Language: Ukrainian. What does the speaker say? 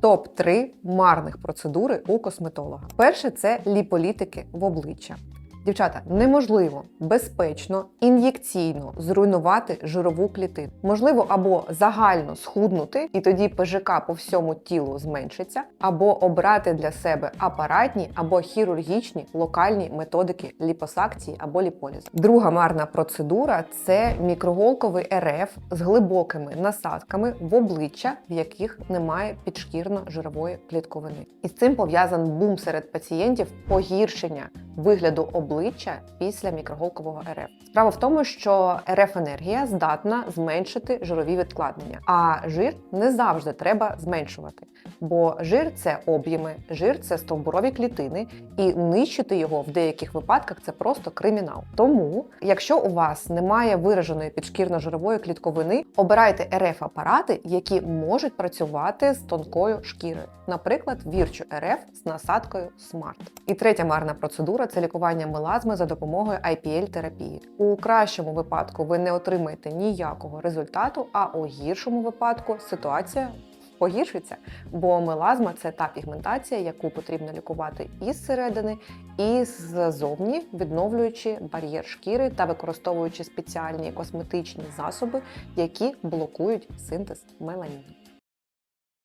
Топ 3 марних процедури у косметолога. Перше це ліполітики в обличчя. Дівчата, неможливо безпечно ін'єкційно зруйнувати жирову клітину. Можливо, або загально схуднути, і тоді ПЖК по всьому тілу зменшиться, або обрати для себе апаратні або хірургічні локальні методики ліпосакції або ліполізу. Друга марна процедура це мікроголковий РФ з глибокими насадками в обличчя, в яких немає підшкірно-жирової клітковини. І з цим пов'язан бум серед пацієнтів погіршення вигляду обличчя після мікроголкового РФ. Справа в тому, що РФ енергія здатна зменшити жирові відкладення, а жир не завжди треба зменшувати. Бо жир це об'єми, жир це стовбурові клітини, і нищити його в деяких випадках це просто кримінал. Тому, якщо у вас немає вираженої підшкірно-жирової клітковини, обирайте РФ апарати, які можуть працювати з тонкою шкірою, наприклад, вірчу РФ з насадкою SMART. І третя марна процедура це лікування мелазми за допомогою IPL-терапії. У кращому випадку ви не отримаєте ніякого результату, а у гіршому випадку ситуація погіршиться, бо мелазма це та пігментація, яку потрібно лікувати і зсередини, і ззовні, відновлюючи бар'єр шкіри та використовуючи спеціальні косметичні засоби, які блокують синтез меланіну.